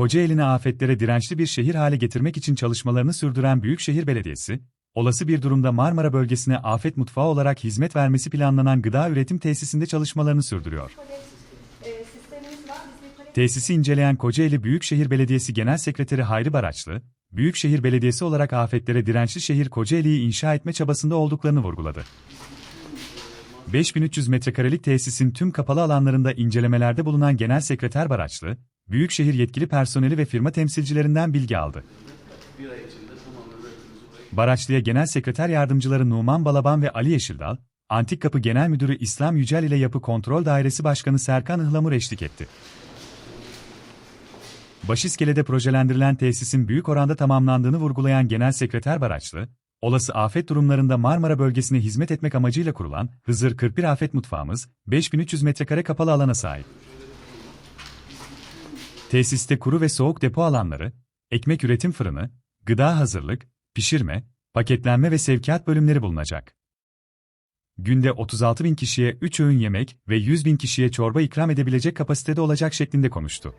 Kocaeli'ni afetlere dirençli bir şehir hale getirmek için çalışmalarını sürdüren Büyükşehir Belediyesi, olası bir durumda Marmara bölgesine afet mutfağı olarak hizmet vermesi planlanan gıda üretim tesisinde çalışmalarını sürdürüyor. Tesisi inceleyen Kocaeli Büyükşehir Belediyesi Genel Sekreteri Hayri Baraçlı, Büyükşehir Belediyesi olarak afetlere dirençli şehir Kocaeli'yi inşa etme çabasında olduklarını vurguladı. 5300 metrekarelik tesisin tüm kapalı alanlarında incelemelerde bulunan Genel Sekreter Baraçlı, Büyükşehir yetkili personeli ve firma temsilcilerinden bilgi aldı. Baraçlı'ya Genel Sekreter Yardımcıları Numan Balaban ve Ali Yeşildal, Antik Kapı Genel Müdürü İslam Yücel ile Yapı Kontrol Dairesi Başkanı Serkan Ihlamur eşlik etti. Başiskele'de projelendirilen tesisin büyük oranda tamamlandığını vurgulayan Genel Sekreter Baraçlı, olası afet durumlarında Marmara bölgesine hizmet etmek amacıyla kurulan Hızır 41 Afet Mutfağımız, 5300 metrekare kapalı alana sahip. Tesiste kuru ve soğuk depo alanları, ekmek üretim fırını, gıda hazırlık, pişirme, paketlenme ve sevkiyat bölümleri bulunacak. Günde 36 bin kişiye 3 öğün yemek ve 100 bin kişiye çorba ikram edebilecek kapasitede olacak şeklinde konuştu.